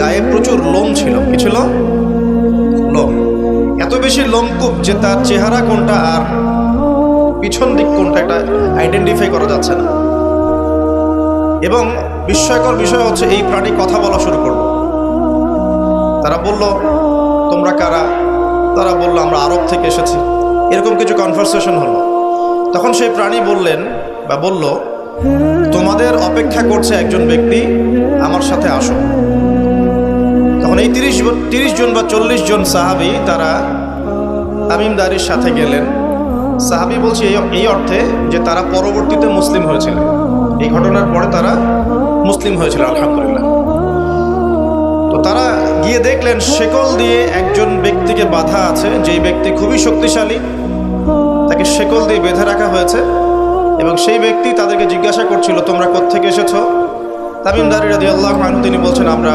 গায়ে প্রচুর লোম ছিল। কি ছিল? লোম। এত বেশি লোমকূপ যে তার চেহারা কোনটা আর পিছন দিক কোনটা এটা আইডেন্টিফাই করা যাচ্ছে না। এবং বিস্ময়কর বিষয় হচ্ছে এই প্রাণী কথা বলা শুরু করল। তারা বলল, তোমরা কারা? তারা বলল, আমরা আরব থেকে এসেছি। এরকম কিছু কনভারসেশন হলো। তখন সেই প্রাণী বললেন বা বলল, তোমাদের অপেক্ষা করছে একজন ব্যক্তি, আমার সাথে আসো। তখন এই তিরিশ তিরিশ জন বা চল্লিশ জন সাহাবি তারা তামিমদারির সাথে গেলেন। সাহাবি বলছে, এই অর্থে যে তারা পরবর্তীতে মুসলিম হয়েছিলেন এই ঘটনার পরে তারা মুসলিম হয়েছিল, আলহামদুলিল্লাহ। তো তারা গিয়ে দেখলেন, শেকল দিয়ে একজন ব্যক্তিকে বাধা আছে, যেই ব্যক্তি খুবই শক্তিশালী। তাকে শেকল দিয়ে বেঁধে রাখা হয়েছে এবং সেই ব্যক্তি তাদেরকে জিজ্ঞাসা করছিল, তোমরা কোত্থেকে এসেছ? তামিমদারি রাজি আল্লাহ তিনি বলছেন, আমরা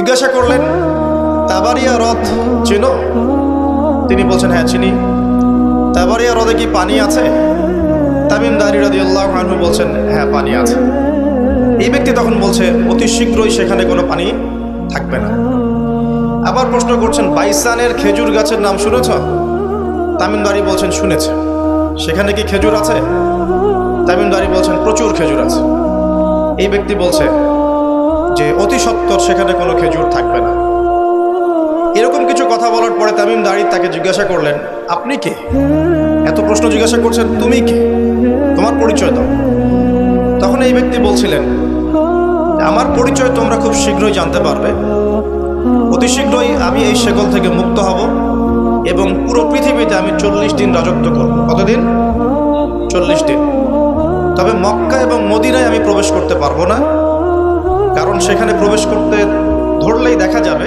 জিজ্ঞাসা করলেন, তাবারিয়া হ্রদ চেনো? তিনি বলছেন হ্যাঁ চিনি। তাবারিয়া হ্রদে কি পানি আছে? তামিম দারি আল্লাহ বলছেন হ্যাঁ পানি আছে। এই ব্যক্তি তখন বলছে, অতি শীঘ্রই সেখানে কোনো পানি থাকবে না। আবার প্রশ্ন করছেন, বাইসানের খেজুর গাছের নাম শুনেছ? তামিমদারি বলছেন, শুনেছে। সেখানে কি খেজুর আছে? তামিমদারি বলছেন, প্রচুর খেজুর আছে। এই ব্যক্তি বলছে যে অতি সত্তর সেখানে কোনো খেজুর থাকবে না। এরকম কিছু কথা বলার পরে তামিম দাঁড়ি তাকে জিজ্ঞাসা করলেন, আপনি কে? এত প্রশ্ন জিজ্ঞাসা করছেন, তুমি কে? তোমার পরিচয় দাও। তখন এই ব্যক্তি বলছিলেন, আমার পরিচয় তোমরা খুব শীঘ্রই জানতে পারবে। অতি শীঘ্রই আমি এই শেকল থেকে মুক্ত হব এবং পুরো পৃথিবীতে আমি চল্লিশ দিন রাজত্ব করব। কতদিন? চল্লিশ দিন। তবে মক্কা এবং মদিনায় আমি প্রবেশ করতে পারব না। কারণ সেখানে প্রবেশ করতে ধরলেই দেখা যাবে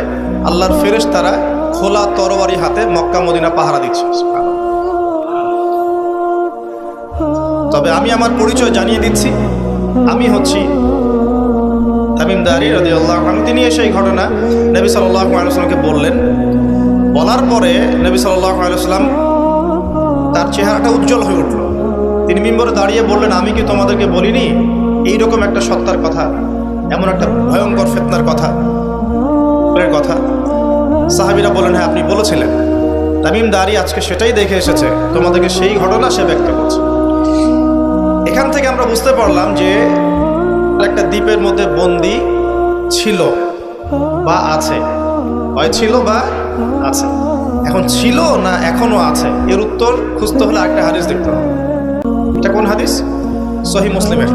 আল্লাহর ফেরেশ তারা খোলা তরবারি হাতে মক্কা মদিনা পাহারা দিচ্ছে। তবে আমি আমার পরিচয় জানিয়ে দিচ্ছি। আমি হচ্ছি তামিমদারি রদি আল্লাহ তিনি এসে এই ঘটনা নবী সাল্লাহ আলুসালামকে বললেন। বলার পরে নবী সাল্লাহ আলুসালাম তার চেহারাটা উজ্জ্বল হয়ে উঠল। তিনি মিম্বরে দাঁড়িয়ে বললেন, আমি কি তোমাদেরকে বলিনি? এইরকম একটা সত্তার কথা এমন একটা ভয়ঙ্কর ফেতনার কথা কথা। সাহাবিরা বলেন হ্যাঁ আপনি বলেছিলেন। তামিম দাঁড়িয়ে আজকে সেটাই দেখে এসেছে। তোমাদেরকে সেই ঘটনা সে ব্যক্ত করছে। এখান থেকে আমরা বুঝতে পারলাম যে একটা দ্বীপের মধ্যে বন্দি ছিল বা আছে। হয় ছিল বা আছে। এখন ছিল না এখনও আছে? এর উত্তর খুঁজতে হলে একটা হাদিস দেখতে হবে। এটা কোন হাদিস? সহি মুসলিমের।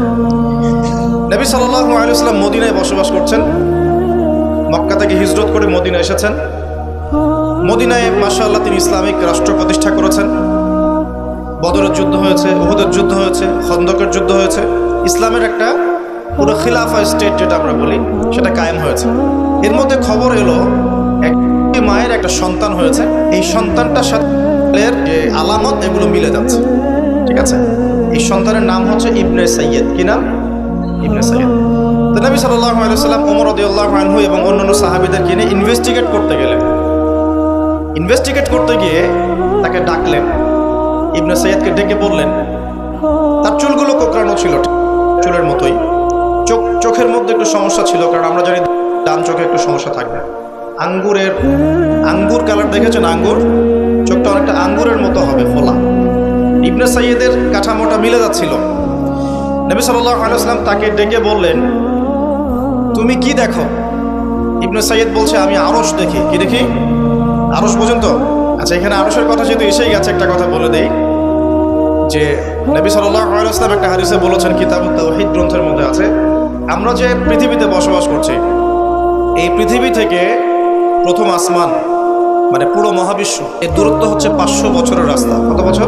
নবী সাল্লাহ আলুসাল্লাম মদিনায় বসবাস করছেন। মক্কা থেকে হিজরত করে মদিনা এসেছেন। মদিনায় মাশাআল্লাহ তিনি ইসলামিক রাষ্ট্র প্রতিষ্ঠা করেছেন। বদরের যুদ্ধ হয়েছে, উহুদের যুদ্ধ হয়েছে, খন্দকের যুদ্ধ হয়েছে। ইসলামের একটা পুরো খিলাফা স্টেট যেটা আমরা বলি, সেটা কায়েম হয়েছে। এর মধ্যে খবর এলো, এক মায়ের একটা সন্তান হয়েছে। এই সন্তানটার সাথে যে আলামত, এগুলো মিলে যাচ্ছে। ঠিক আছে? এই সন্তানের নাম হচ্ছে ইবনে সৈয়দ কি নাম? চুলের মতোই। চোখ, চোখের মধ্যে একটু সমস্যা ছিল, কারণ আমরা জানি ডান চোখে একটু সমস্যা থাকবে। আঙ্গুরের, আঙ্গুর কালার দেখেছেন আঙ্গুর? চোখটা অনেকটা আঙ্গুরের মতো হবে, ফোলা। ইবনে সাইয়েদের কাঠামোটা মিলে যাচ্ছিল। নবী সাল্লাহ আলাইসলাম তাকে ডেকে বললেন, তুমি কি দেখো? ইবনে সাইয়দ বলছে, আমি আরস দেখি। কি দেখি? আরস পর্যন্ত? আচ্ছা এখানে আরসের কথা যেহেতু এসেই গেছে, একটা কথা বলে দেই। যে নবী সাল্লাল্লাহু আলাইহি ওয়াসাল্লাম একটা হাদিসে বলেছেন কিতাব তাওহীদ গ্রন্থের মধ্যে আছে, আমরা যে পৃথিবীতে বসবাস করছি, এই পৃথিবী থেকে প্রথম আসমান মানে পুরো মহাবিশ্ব, এর দূরত্ব হচ্ছে পাঁচশো বছরের রাস্তা। কত বছর?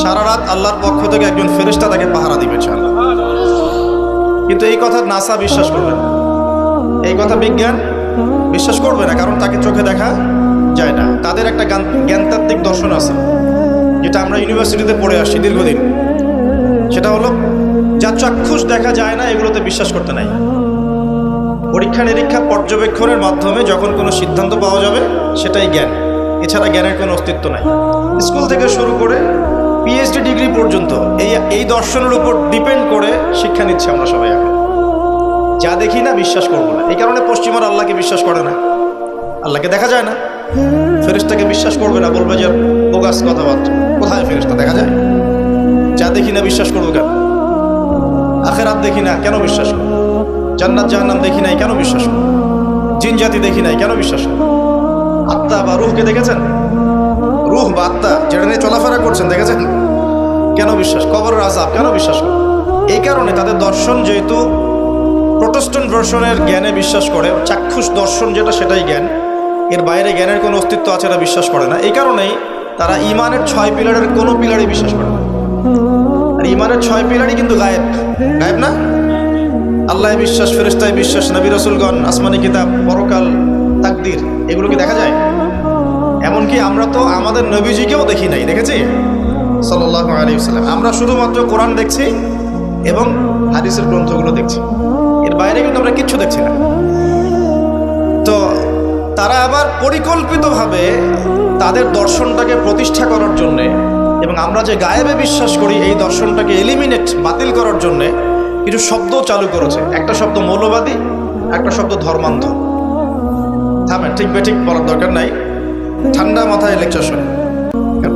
সারা রাত আল্লাহর পক্ষ থেকে একজন ফেরেশতা তাকে পাহারা দিবে কিন্তু এই কথা নাসা বিশ্বাস করবে না। এই কথা বিজ্ঞান বিশ্বাস করবে না, কারণ তাকে চোখে দেখা যায় না। তাদের একটা জ্ঞান জ্ঞানতাত্ত্বিক দর্শন আছে, যেটা আমরা ইউনিভার্সিটিতে পড়ে আসছি দীর্ঘদিন। সেটা হলো, যা চাক্ষুষ দেখা যায় না, এগুলোতে বিশ্বাস করতে নাই। পরীক্ষা নিরীক্ষা পর্যবেক্ষণের মাধ্যমে যখন কোনো সিদ্ধান্ত পাওয়া যাবে, সেটাই জ্ঞান। এছাড়া জ্ঞানের কোনো অস্তিত্ব নাই। স্কুল থেকে শুরু করে পিএইচডি ডিগ্রি পর্যন্ত এই এই দর্শনের উপর ডিপেন্ড করে শিক্ষা নিচ্ছে আমরা সবাই এখন। যা দেখি না বিশ্বাস করব না। এই কারণে পশ্চিমার আল্লাহকে বিশ্বাস করে না। আল্লাহকে দেখা যায় না। ফেরেশতাকে বিশ্বাস করবে না, বলবে যে বোগাস কথাবার্তা। কোথায় ফেরেশতা? দেখা যায়? যা দেখি না বিশ্বাস করব কেন? আখেরাত দেখি না, কেন বিশ্বাস করব? জান্নাত, জাহান্নাম দেখি নাই, কেন বিশ্বাস করব? জিন জাতি দেখি নাই, কেন বিশ্বাস করব? আত্মা বা রুহকে দেখেছেন? রুহ বা আত্মা, যেটা নিয়ে চলাফেরা করছেন, দেখেছেন? কেন বিশ্বাস? কবর আজাব কেন বিশ্বাস করব এই কারণে তাদের দর্শন যেহেতু প্রোটেস্টন দর্শনের জ্ঞানে বিশ্বাস করে, চাক্ষুষ দর্শন যেটা, সেটাই জ্ঞান। এর বাইরে জ্ঞানের কোনো অস্তিত্ব আছে এটা বিশ্বাস করে না। এই কারণেই তারা ইমানের ছয় পিলারের কোনো পিলারই বিশ্বাস করে না। আর ইমানের ছয় পিলারই কিন্তু গায়েব। গায়েব না? আল্লাহ বিশ্বাস ফেরেস্তায় বিশ্বাস, নবী রসুলগণ, আসমানি কিতাব, পরকাল, তাকদির, এগুলো কি দেখা যায়? এমনকি আমরা তো আমাদের নবীজিকেও দেখি নাই, দেখেছি? সাল্লাহ আলী সাল্লাম আমরা শুধুমাত্র কোরআন দেখছি এবং হাদিসের গ্রন্থগুলো দেখছি। এর বাইরে কিন্তু আমরা কিচ্ছু দেখছি না। তো তারা আবার পরিকল্পিতভাবে তাদের দর্শনটাকে প্রতিষ্ঠা করার জন্যে এবং আমরা যে গায়েবে বিশ্বাস করি, এই দর্শনটাকে এলিমিনেট বাতিল করার জন্যে কিছু শব্দ চালু করেছে। একটা শব্দ মৌলবাদী, একটা শব্দ ধর্মান্ধ। থামেন, ঠিক বে ঠিক বলার দরকার নাই। ঠান্ডা মাথায় লেকচার শোনে।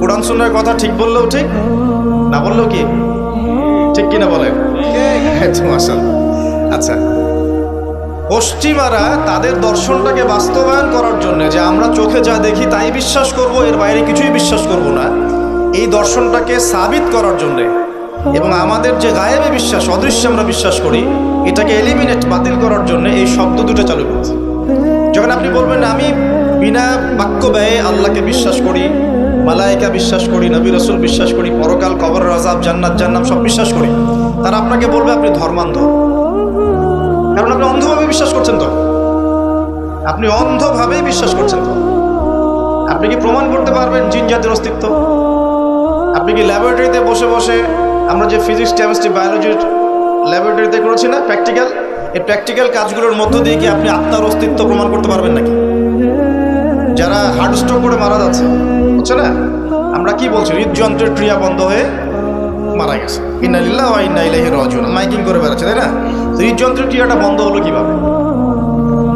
কোরআন সুন্নার কথা ঠিক বললেও ঠিক, না বললেও কি? ঠিক কিনা বলেন আচ্ছা। পশ্চিমারা তাদের দর্শনটাকে বাস্তবায়ন করার জন্য যে আমরা চোখে যা দেখি তাই বিশ্বাস করব, এর বাইরে কিছুই বিশ্বাস করব না। এই দর্শনটাকে সাবিত করার জন্যে এবং আমাদের যে গায়েবে বিশ্বাস, অদৃশ্য আমরা বিশ্বাস করি, এটাকে এলিমিনেট বাতিল করার জন্য এই শব্দ দুটো চালু করেছে। যখন আপনি বলবেন, আমি বিনা বাক্য ব্যয়ে আল্লাহকে বিশ্বাস করি মালাইকা বিশ্বাস করি, নবী রসুল বিশ্বাস করি, পরকাল কবর রাজাব জান্নাত জান্নাম সব বিশ্বাস করি। তারা আপনাকে বলবে আপনি ধর্মান্ধ। কারণ আপনি অন্ধভাবে বিশ্বাস করছেন তো। আপনি অন্ধভাবেই বিশ্বাস করছেন তো। আপনি কি প্রমাণ করতে পারবেন জিন জাতির অস্তিত্ব? আপনি কি ল্যাবরেটরিতে বসে বসে আমরা যে ফিজিক্স কেমিস্ট্রি বায়োলজির ল্যাবরেটরিতে করেছি না প্র্যাকটিক্যাল এই প্র্যাকটিক্যাল কাজগুলোর মধ্য দিয়ে কি আপনি আত্মার অস্তিত্ব প্রমাণ করতে পারবেন নাকি? যারা হার্ট স্ট্রোক করে মারা যাচ্ছে, বুঝছে না? আমরা কি বলছি? হৃদযন্ত্রের ক্রিয়া বন্ধ হয়ে মারা গেছে। ইন্নালিল্লাহ ওয়া ইন্না ইলাইহি রাজিউন। মাইকিং করে বেড়াচ্ছে, তাই না? হৃদযন্ত্রের ক্রিয়াটা বন্ধ হলো কীভাবে?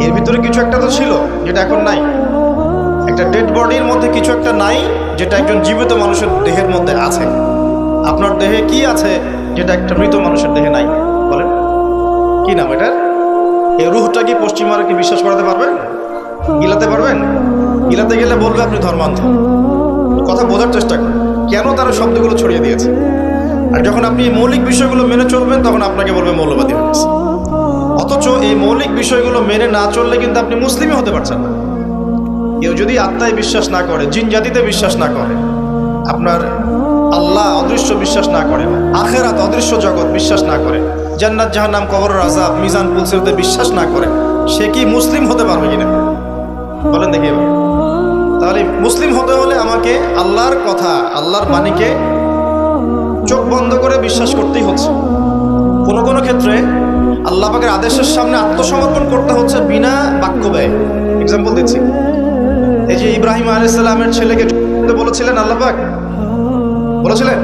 এর ভিতরে কিছু একটা তো ছিল, যেটা এখন নাই। একটা ডেড বডির মধ্যে কিছু একটা নাই, যেটা একজন জীবিত মানুষের দেহের মধ্যে আছে। আপনার দেহে কি আছে, যেটা একটা মৃত মানুষের দেহে নাই? বলেন। কি নাম এটার? এই রুহটা কি পশ্চিমারা কি বিশ্বাস করাতে পারবেন? গিলাতে পারবেন? গিলাতে গেলে বলবে আপনি ধর্মান্ধ। কথা বোঝার চেষ্টা করেন। কেন তারা শব্দগুলো ছড়িয়ে দিয়েছে? আর যখন আপনি এই মৌলিক বিষয়গুলো মেনে চলবেন, তখন আপনাকে বলবে মৌলবাদী হয়ে গেছে। অথচ এই মৌলিক বিষয়গুলো মেনে না চললে কিন্তু আপনি মুসলিমই হতে পারছেন না। কেউ যদি আত্মায় বিশ্বাস না করে, জিন জাতিতে বিশ্বাস না করে, আপনার আল্লাহ অদৃশ্য বিশ্বাস না করে, আখেরাত অদৃশ্য জগৎ বিশ্বাস না করে, জান্নাত, জাহান্নাম কবর আজাব মিজান পুলসিরতে বিশ্বাস না করে, সে কি মুসলিম হতে পারবে কিনা? বলেন দেখি এবার। তাহলে মুসলিম হতে হলে আমাকে আল্লাহর কথা, আল্লাহর বাণীকে চোখ বন্ধ করে বিশ্বাস করতেই হচ্ছে। কোনো কোনো ক্ষেত্রে আল্লাহ পাকের আদেশের সামনে আত্মসমর্পণ করতে হচ্ছে বিনা বাক্য ব্যয়। এক্সাম্পল দিচ্ছি। এই যে ইব্রাহিম আলাইসাল্লামের ছেলেকে বলেছিলেন আল্লাপাক বলেছিলেন,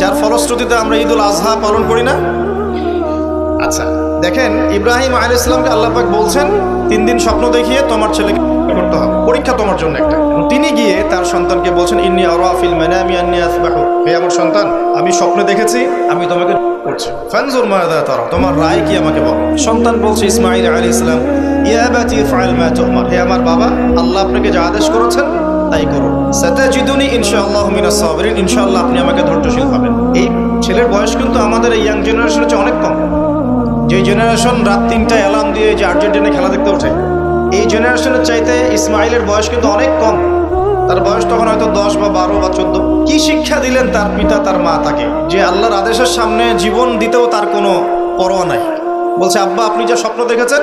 যার ফলশ্রুতিতে আমরা ঈদুল আজহা পালন করি না? আচ্ছা দেখেন ইব্রাহিম আলাইসাল্লামকে আল্লাপাক বলছেন তিন দিন স্বপ্ন দেখিয়ে তোমার ছেলেকে করতে হবে। পরীক্ষা তোমার জন্য একটা। তিনি গিয়ে তার সন্তানকে বলছেন, ইন্নি আরাফিল মানামি আন্নি আসবাহু। হে আমার সন্তান, আমি স্বপ্নে দেখেছি, আমি তোমাকে করছি। ফানজুর মাদা তারা, তোমার রায় কি আমাকে বলো? সন্তান বলছে ইসমাইল আলী ইসলাম ইয়াবাতি ফাইল মা তুমার। হে আমার বাবা, আল্লাহ আপনাকে যা আদেশ করেছেন, তাই করুন। সাতাজিদুনি ইনশাআল্লাহ মিনাস সাবিরিন, ইনশাআল্লাহ আপনি আমাকে ধৈর্যশীল পাবেন এই ছেলের বয়স কিন্তু আমাদের এই ইয়াং জেনারেশনের চেয়ে অনেক কম। যে জেনারেশন রাত তিনটায় অ্যালার্ম দিয়ে যে আর্জেন্টিনা খেলা দেখতে ওঠে, এই জেনারেশনের চাইতে ইসমাইলের বয়স কিন্তু অনেক কম। তার বয়স তখন হয়তো দশ বা বারো বা চোদ্দ। কি শিক্ষা দিলেন তার পিতা, তার মা তাকে? যে আল্লাহর আদেশের সামনে জীবন দিতেও তার কোনো পরোয়া নাই। বলছে, আব্বা, আপনি যা স্বপ্ন দেখেছেন,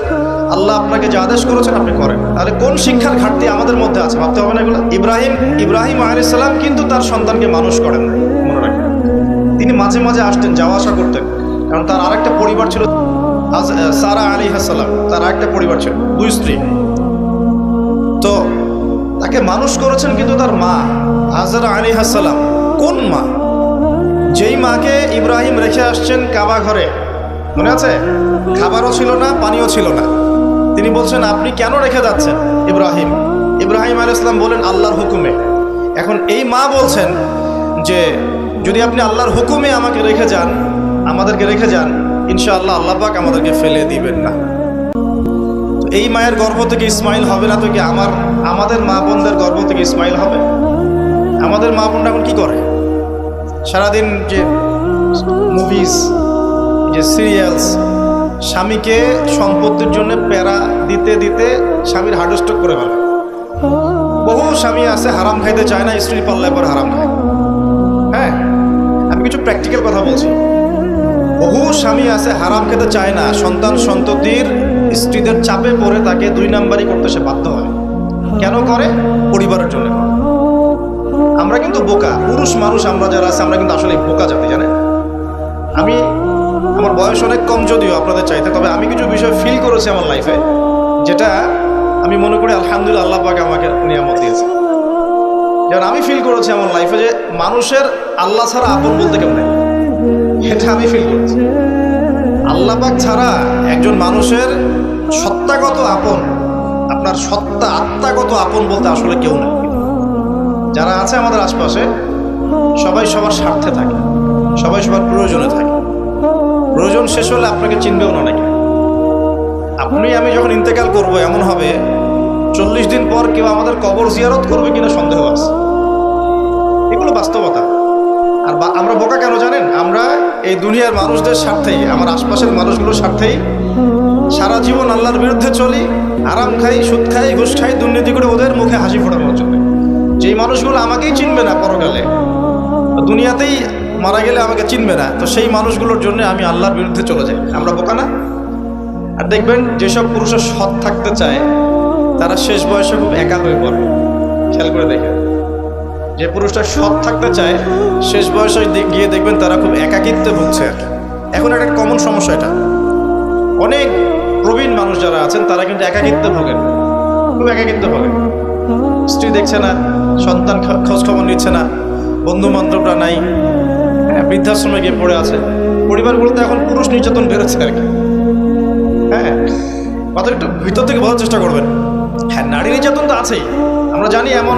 আল্লাহ আপনাকে যে আদেশ করেছেন আপনি করেন। তাহলে কোন শিক্ষার ঘাটতি আমাদের মধ্যে আছে? ভাবতে হবে না এগুলো। ইব্রাহিম ইব্রাহিম আলাইসাল্লাম কিন্তু তার সন্তানকে মানুষ করেন মনে রাখবেন। তিনি মাঝে মাঝে আসতেন, যাওয়া আসা করতেন। কারণ তার আরেকটা পরিবার ছিল সারা আলী হাসালাম তার একটা পরিবার ছিল, দুই স্ত্রী। তো তাকে মানুষ করেছেন কিন্তু তার মা, হাজারা আলী হাসালাম কোন মা? যেই মাকে ইব্রাহিম রেখে আসছেন কাবা ঘরে, মনে আছে? খাবারও ছিল না, পানিও ছিল না। তিনি বলছেন, আপনি কেন রেখে যাচ্ছেন? ইব্রাহিম ইব্রাহিম আল ইসলাম বলেন, আল্লাহর হুকুমে। এখন এই মা বলছেন যে, যদি আপনি আল্লাহর হুকুমে আমাকে রেখে যান, আমাদেরকে রেখে যান ইনশাআল্লাহ আল্লাহ পাক আমাদেরকে ফেলে দিবেন না। এই মায়ের গর্ভ থেকে ইসমাইল হবে না তো কি আমার, আমাদের মা বোনদের গর্ভ থেকে ইসমাইল হবে? আমাদের মা বোনরা এখন কি করে? সারাদিন যে মুভিজ যে সিরিয়ালস স্বামীকে সম্পত্তির জন্য প্যারা দিতে দিতে স্বামীর হার্ট স্ট্রোক করে ফেলে। বহু স্বামী আছে, হারাম খাইতে চায় না স্ত্রী পাল্লায় পর হারাম খায়। হ্যাঁ আমি কিছু প্র্যাকটিক্যাল কথা বলছি। বহু স্বামী আছে, হারাম খেতে চায় না। সন্তান সন্ততির স্ত্রীদের চাপে পড়ে তাকে দুই নাম্বারই করতে সে বাধ্য হয়। কেন করে? পরিবারের জন্য। আমরা কিন্তু বোকা। পুরুষ মানুষ আমরা যারা আছে, আমরা কিন্তু আসলে বোকা জাতি, জানেন? আমি, আমার বয়স অনেক কম যদিও আপনাদের চাইতে, তবে আমি কিছু বিষয় ফিল করেছি আমার লাইফে যেটা আমি মনে করি আলহামদুলিল্লাহ আল্লাহ পাক আমাকে নিয়ামত দিয়েছে। যেমন আমি ফিল করেছি আমার লাইফে যে মানুষের আল্লাহ ছাড়া আপন বলতে কেউ নেই। এটা আমি ফিল করেছি। আল্লাহ পাক ছাড়া একজন মানুষের সত্তাগত আপন, আপনার সত্তা আত্মাগত আপন বলতে আসলে কেউ নেই। যারা আছে আমাদের আশপাশে, সবাই সবার স্বার্থে থাকে, সবাই সবার প্রয়োজনে থাকে। প্রয়োজন শেষ হলে আপনাকে চিনবেও না নাকি আপনি, আমি যখন ইন্তেকাল করব, এমন হবে, চল্লিশ দিন পর কেউ আমাদের কবর জিয়ারত করবে কিনা সন্দেহ আছে। এগুলো বাস্তবতা। আর আমরা বোকা কেন জানেন? আমরা এই দুনিয়ার মানুষদের স্বার্থেই, আমার আশপাশের মানুষগুলোর স্বার্থেই সারা জীবন আল্লাহর বিরুদ্ধে চলি, আরাম খাই, সুদ খাই, ঘুষ খাই, দুর্নীতি করে ওদের মুখে হাসি ফোটানোর জন্য। যেই মানুষগুলো আমাকেই চিনবে না পরকালে, দুনিয়াতেই মারা গেলে আমাকে চিনবে না, তো সেই মানুষগুলোর জন্য আমি আল্লাহর বিরুদ্ধে চলে যাই। আমরা বোকা না? আর দেখবেন, যেসব পুরুষের সৎ থাকতে চায়, তারা শেষ বয়সে খুব একা হয়ে পড়ে। খেয়াল করে দেখে যে পুরুষটা সৎ থাকতে চায় শেষ বয়সে গিয়ে দেখবেন তারা খুব একাকিত্বে ভুগছে আর কি। এখন একটা কমন সমস্যা এটা। অনেক প্রবীণ মানুষ যারা আছেন তারা কিন্তু একাকিত্বে ভোগেন। খুব একাকিত্বে ভোগেন। স্ত্রী দেখছে না সন্তান খোঁজ খবর নিচ্ছে না বন্ধু বান্ধবরা নাই হ্যাঁ, বৃদ্ধাশ্রমে গিয়ে পড়ে আছে। পরিবারগুলোতে এখন পুরুষ নির্যাতন বেরোচ্ছে আর কি। হ্যাঁ কথা একটু ভিতর থেকে বোঝার চেষ্টা করবেন। হ্যাঁ নারী নির্যাতন তো আছেই। আমরা জানি এমন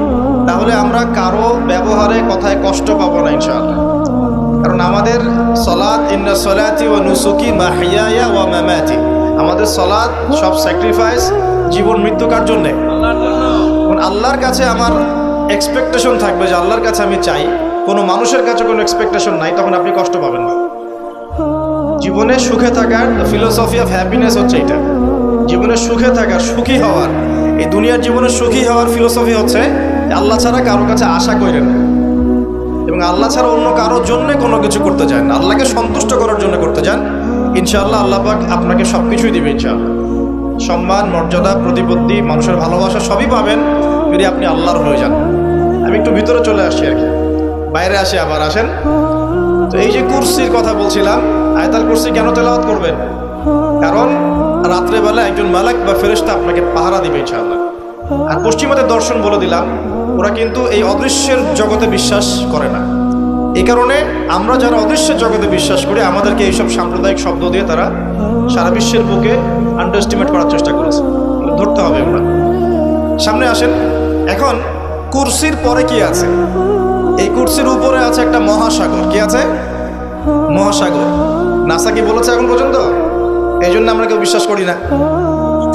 তাহলে আমরা কারও ব্যবহারে কথায় কষ্ট পাবো না, ইনশাআল্লাহ। কারণ আমাদের সলাদ ইন্না সলাতি ও নুসুকি মাহিয়া ও মামাতি। আমাদের সলাদ সব স্যাক্রিফাইস জীবন মৃত্যু কার জন্যে? আল্লাহর কাছে আমার এক্সপেকটেশন থাকবে যে আল্লাহর কাছে আমি চাই। কোনো মানুষের কাছে কোনো এক্সপেকটেশন নাই, তখন আপনি কষ্ট পাবেন না। জীবনে সুখে থাকার ফিলোসফি অফ হ্যাপিনেস হচ্ছে এটা। জীবনে সুখে থাকার, সুখী হওয়ার, এই দুনিয়ার জীবনে সুখী হওয়ার ফিলোসফি হচ্ছে আল্লাহ ছাড়া কারোর কাছে আশা করেন না। আল্লাহ ছাড়া অন্য কারোর জন্য কোনো কিছু করতে চান আল্লাহকে সন্তুষ্ট করার জন্য করতে চান, ইনশাআল্লাহ আল্লাহ পাক আপনাকে সব কিছুই দিবে ইনশাআল্লাহ। সম্মান, মর্যাদা, প্রতিপত্তি, মানুষের ভালোবাসা সবই পাবেন যদি আপনি আল্লাহর হয়ে যান। আমি একটু ভিতরে চলে আসছি আর কি। বাইরে আসি আবার, আসেন। তো এই যে কুরসির কথা বলছিলাম, আয়তাল কুরসি কেন তেলাওয়াত করবেন? কারণ রাত্রেবেলা একজন মালাক বা ফেরেশতা আপনাকে পাহারা দিবে ইনশাআল্লাহ। আর পশ্চিমাদের দর্শন বলে দিলাম ওরা কিন্তু এই অদৃশ্যের জগতে বিশ্বাস করে না। এই কারণে আমরা যারা অদৃশ্যের জগতে বিশ্বাস করি, আমাদেরকে এইসব সাম্প্রদায়িক শব্দ দিয়ে তারা সারা বিশ্বের বুকে আন্ডারস্টিমেট করার চেষ্টা করেছে। ধরতে হবে আমরা সামনে আসেন। এখন কুরসির পরে কি আছে? এই কুরসির উপরে আছে একটা মহাসাগর। কি আছে? মহাসাগর। নাসা কি বলেছে এখন পর্যন্ত? এই জন্য আমরা কেউ বিশ্বাস করি না।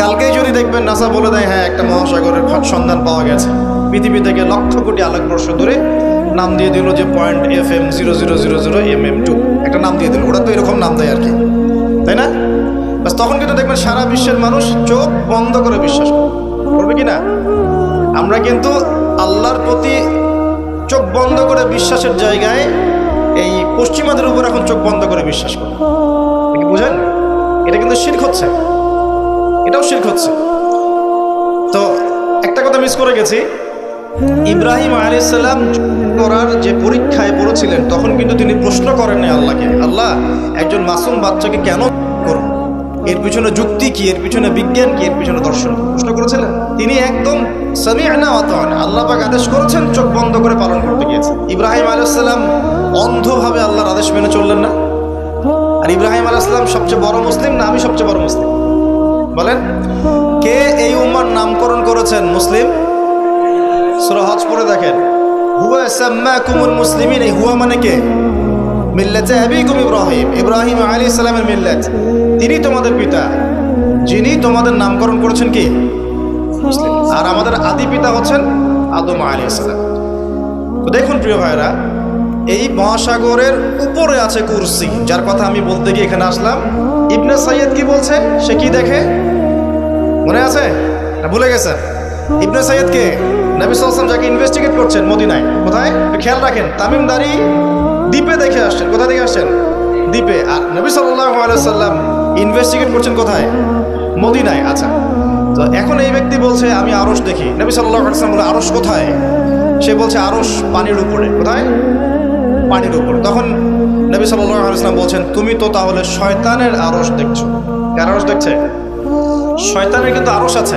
কালকেই যদি দেখবেন নাসা বলে দেয় হ্যাঁ একটা মহাসাগরের সন্ধান পাওয়া গেছে। পৃথিবী থেকে লক্ষ কোটি আলোকবর্ষ দূরে নাম দিয়ে দিল যে point F M zero zero zero zero M M two একটা নাম দিয়ে দিল। ওরা তো এরকম নাম দেয় আর কি। তাই না? বাস তখন কিন্তু দেখবেন সারা বিশ্বের মানুষ চোখ বন্ধ করে বিশ্বাস করবে কি না? আমরা কিন্তু আল্লাহর প্রতি চোখ বন্ধ করে বিশ্বাসের জায়গায় এই পশ্চিমাদের উপর এখন চোখ বন্ধ করে বিশ্বাস করি। বুঝেন? এটা কিন্তু শির্ক হচ্ছে। এটাও শির্ক হচ্ছে। তো একটা কথা মিস করে গেছি। ইব্রাহিম আলাইসাল্লাম করার যে পরীক্ষায় পড়েছিলেন, তখন কিন্তু তিনি প্রশ্ন করেননি আল্লাহকে, আল্লাহ, একজন মাসুম বাচ্চাকে কেন করব এর পিছনে যুক্তি কি? এর পিছনে বিজ্ঞান কি? এর পিছনে দর্শন প্রশ্ন করেছিলেন। তিনি একদম সামিআনা ওয়াতাআনা, আল্লাহ পাক আদেশ করেছেন, চোখ বন্ধ করে পালন করতে গিয়েছে। ইব্রাহিম আলাইসাল্লাম অন্ধভাবে আল্লাহর আদেশ মেনে চললেন না। আর ইব্রাহিম আলাইসাল্লাম সবচেয়ে বড় মুসলিম না, আমি সবচেয়ে বড় মুসলিম? বলেন, কে এই উম্মার নামকরণ করেছেন মুসলিম? সূরা হজ দেখেন। হুয়া সাম্মাকুমুল মুসলিমিন হুয়া মানে কে? মিল্লাতে আবিকুম ইব্রাহিম। ইব্রাহিম আলী সালামের মিল্লাত। তিনি তোমাদের পিতা। যিনি তোমাদের নামকরণ করেছেন কি? আর আমাদের আদি পিতা হচ্ছেন আদম আলী সালাম। তো দেখুন প্রিয় ভাইরা এই মহাসাগরের উপরে আছে কুরসি, যার কথা আমি বলতে গিয়ে এখানে আসলাম। ইবনে সাইয়দ কি বলছে? সে কি দেখে? মনে আছে? ভুলে গেছেন? ইবনে সাইয়দ কে নবী সাল্লাম যাকে ইনভেস্টিগেট করছেন মদিনায়, কোথায়? খেয়াল রাখেন তামিমদারি দ্বীপে দেখে আসছেন, কোথা থেকে আসছেন? দ্বীপে, আর নবী সাল্লাহ সাল্লাম ইনভেস্টিগেট করছেন কোথায়? মদিনায় আচ্ছা। তো এখন এই ব্যক্তি বলছে, আমি আরস দেখি। নবী সাল্লাহ সাল্লাম বলে আরস কোথায়? সে বলছে আরস পানির উপরে। কোথায়? পানির উপরে। তখন নবী সাল্লাহ আলাইসলাম বলছেন, তুমি তো তাহলে শয়তানের আরস দেখছ। কার আরস দেখছে? শয়তানের কিন্তু আরস আছে।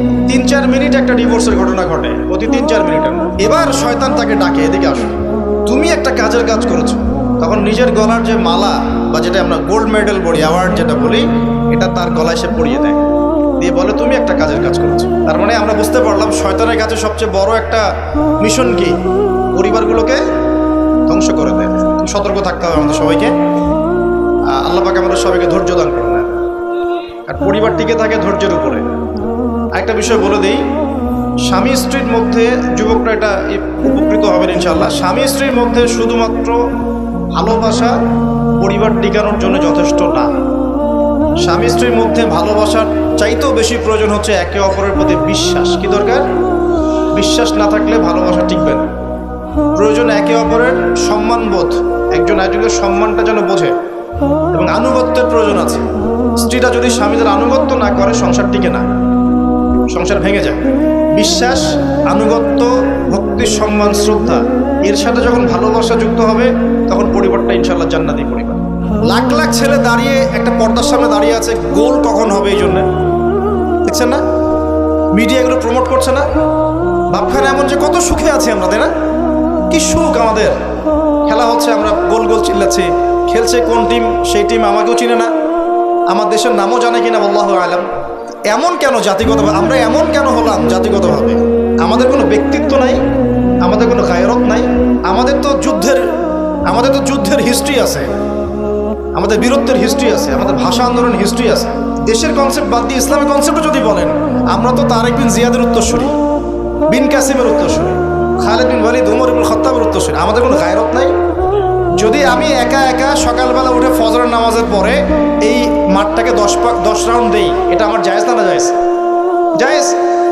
তিন চার মিনিট একটা ডিভোর্সের ঘটনা ঘটে প্রতি তিন চার মিনিটের এবার শয়তান তাকে ডাকে, এদিকে আসো। তুমি একটা কাজের কাজ করেছ। তখন নিজের গলার যে মালা বা যেটা আমরা গোল্ড মেডেল বলি অ্যাওয়ার্ড যেটা বলি, এটা তার গলায় সে পরিয়ে দেয়। দিয়ে বলে, তুমি একটা কাজের কাজ করেছ। তার মানে আমরা বুঝতে পারলাম শয়তানের কাছে সবচেয়ে বড় একটা মিশন কি? পরিবারগুলোকে ধ্বংস করে দেয়। সতর্ক থাকতে হবে আমাদের সবাইকে। আল্লাহ পাকে আমাদের সবাইকে ধৈর্য দান করুন। আর পরিবার টিকে থাকে ধৈর্যের উপরে। একটা বিষয় বলে দিই, স্বামী স্ত্রীর মধ্যে যুবকরা এটা উপকৃত হবেন ইনশাল্লাহ স্বামী স্ত্রীর মধ্যে শুধুমাত্র ভালোবাসা পরিবার টিকানোর জন্য যথেষ্ট না। স্বামী স্ত্রীর মধ্যে ভালোবাসার চাইতেও বেশি প্রয়োজন হচ্ছে একে অপরের প্রতি বিশ্বাস। কি দরকার? বিশ্বাস না থাকলে ভালোবাসা টিকবে না। প্রয়োজন একে অপরের সম্মানবোধ। একজন একজনের সম্মানটা যেন বোঝে এবং আনুগত্যের প্রয়োজন আছে। স্ত্রীটা যদি স্বামীদের আনুগত্য না করে, সংসার টিকে না। সংসার ভেঙে যায়। বিশ্বাস, আনুগত্য, ভক্তি, সম্মান, শ্রদ্ধা, এর সাথে যখন ভালোবাসা যুক্ত হবে, তখন পরিবারটা ইনশাল্লাহ জান্নাতি পরিবার লাখ লাখ ছেলে দাঁড়িয়ে একটা পর্দার সামনে দাঁড়িয়ে আছে, গোল কখন হবে এই জন্য? দেখছেন না? মিডিয়া এগুলো প্রমোট করছে না? ভাবখানে এমন যে কত সুখে আছি আমরা, তাই না? কি সুখ আমাদের। খেলা হচ্ছে, আমরা গোল গোল চিল্লাচ্ছি। খেলছে কোন টিম সেই টিম আমাকেও চিনে না। আমার দেশের নামও জানে কিনা, আল্লাহ আলাম। এমন কেন জাতিগতভাবে? আমরা এমন কেন হলাম জাতিগতভাবে? আমাদের কোনো ব্যক্তিত্ব নাই, আমাদের কোনো গায়রত নাই, আমাদের তো যুদ্ধের, আমাদের তো যুদ্ধের হিস্ট্রি আছে, আমাদের বীরত্বের হিস্ট্রি আছে, আমাদের ভাষা আন্দোলন হিস্ট্রি আছে। দেশের কনসেপ্ট বাদ দিয়ে ইসলামের কনসেপ্টও যদি বলেন, আমরা তো তারেক বিন জিয়াদের উত্তরসূরি, বিন কাসিমের উত্তরসূরি, খালেদ বিন ওয়ালিদ, উমর ইবুল খত্তাবের উত্তরসূরি। আমাদের কোনো গায়রত নাই। যদি আমি একা একা সকালবেলা উঠে ফজরের নামাজের পরে এই মাঠটাকে দশ দশ রাউন্ড দেই। এটা আমার জায়েজ না না জায়েজ? জায়েজ?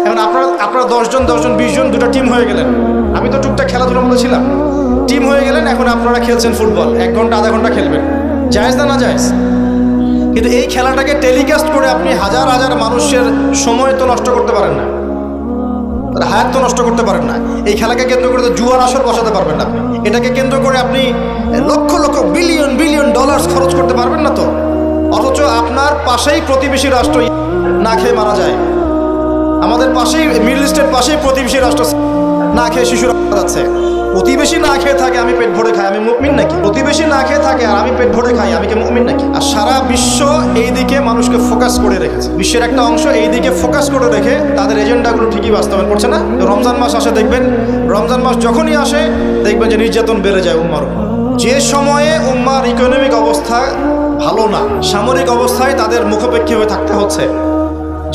এখন আপনারা আপনারা দশজন দশজন বিশজন দুটো টিম হয়ে গেলেন। আমি তো টুকটাক খেলাধুলার মধ্যে ছিলাম। টিম হয়ে গেলেন, এখন আপনারা খেলছেন ফুটবল এক ঘণ্টা, আধা ঘণ্টা খেলবেন। জায়েজ না না জায়েজ? কিন্তু এই খেলাটাকে টেলিকাস্ট করে আপনি হাজার হাজার মানুষের সময় তো নষ্ট করতে পারেন না। হায়াত তো নষ্ট করতে পারেন না। এই খেলাকে কেন্দ্র করে তো জুয়ার আসর বসাতে পারবেন না এটাকে কেন্দ্র করে আপনি lakh lakh billion billion dollars খরচ করতে পারবেন না তো? অথচ আপনার পাশেই প্রতিবেশী রাষ্ট্র না খেয়ে মারা যায়। আমাদের পাশেই, মিডল ইস্টের পাশেই প্রতিবেশী রাষ্ট্র না খেয়ে শিশুরা মারা যাচ্ছে। প্রতিবেশী না খেয়ে থাকে, আমি পেট ভরে খাই। আমি মুকমিন নাকি? প্রতিবেশী না খেয়ে থাকে আর আমি পেট ভরে খাই, আমি কি মুকমিন নাকি? আর সারা বিশ্ব এই দিকে মানুষকে ফোকাস করে রেখেছে। বিশ্বের একটা অংশ এই দিকে ফোকাস করে রেখে তাদের এজেন্ডাগুলো ঠিকই বাস্তবায়ন করছে না? রমজান মাস আসে, দেখবেন, রমজান মাস যখনই আসে, দেখবেন যে নির্যাতন বেড়ে যায় উম্মার উপর। যে সময়ে উম্মার ইকোনমিক অবস্থা ভালো না। সামরিক অবস্থায় তাদের মুখোপেক্ষী হয়ে থাকতে হচ্ছে।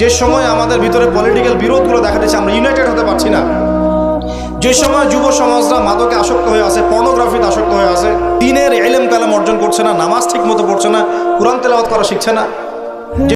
যে সময় আমাদের ভিতরে পলিটিক্যাল বিরোধগুলো দেখা দিচ্ছে, আমরা ইউনাইটেড হতে পারছি না। যে সময় যুব সমাজরা মাদকে আসক্ত হয়ে আছে পর্নোগ্রাফিতে আসক্ত হয়ে আছে, দিনের এলেম কালাম অর্জন করছে না, নামাজ ঠিক মতো পড়ছে না, কোরআন তেলাওয়াত করা শিখছে না